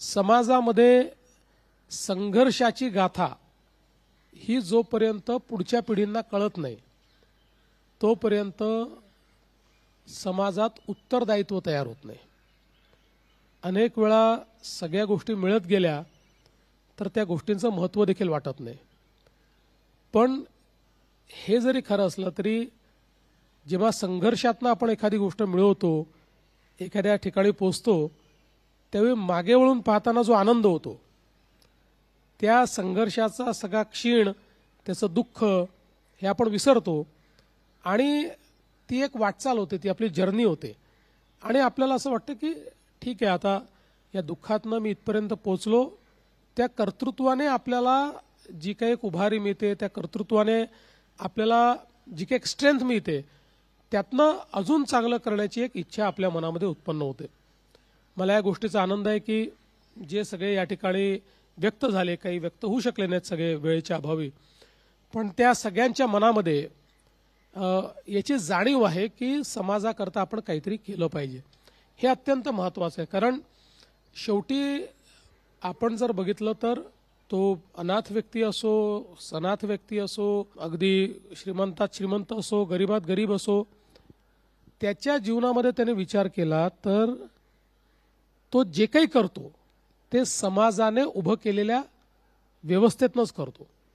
समाजामध्ये संघर्षाची गाथा ही जोपर्यंत पुढच्या पिढींना कळत नाही तोपर्यंत समाजात उत्तरदायित्व तयार होत नाही. अनेक वेळा सगळ्या गोष्टी मिळत गेल्या तर त्या गोष्टींचं महत्त्व देखील वाटत नाही. पण हे जरी खरं असलं तरी जेव्हा संघर्षातनं आपण एखादी गोष्ट मिळवतो एखाद्या ठिकाणी पोचतो त्यावेळी मागे वळून पाहताना जो आनंद होतो त्या संघर्षाचा सगळा क्षीण त्याचं दुःख हे आपण विसरतो. आणि ती एक वाटचाल होते ती आपली जर्नी होते. आणि आपल्याला असं वाटतं की ठीक आहे आता या दुःखातनं मी इथपर्यंत पोचलो त्या कर्तृत्वाने आपल्याला जी काही एक उभारी मिळते त्या कर्तृत्वाने आपल्याला जी काही एक स्ट्रेंथ मिळते त्यातनं अजून चांगलं करण्याची एक इच्छा आपल्या मनामध्ये उत्पन्न होते. मला या गोष्टीचा आनंद आहे की जे सगळे या ठिकाणी व्यक्त झाले काही व्यक्त होऊ शकले नाहीत सगळे वेळेच्या अभावी. पण त्या सगळ्यांच्या मनामध्ये याची जाणीव आहे की समाजाकरता आपण काहीतरी केलं पाहिजे. हे अत्यंत महत्त्वाचं आहे. कारण शेवटी आपण जर बघितलं तर तो अनाथ व्यक्ती असो सनाथ व्यक्ती असो अगदी श्रीमंतात श्रीमंत असो गरीबात गरीब असो त्याच्या जीवनामध्ये त्याने विचार केला तर तो जे काही करतो ते समाजाने उभं केलेल्या व्यवस्थेतनंच करतो.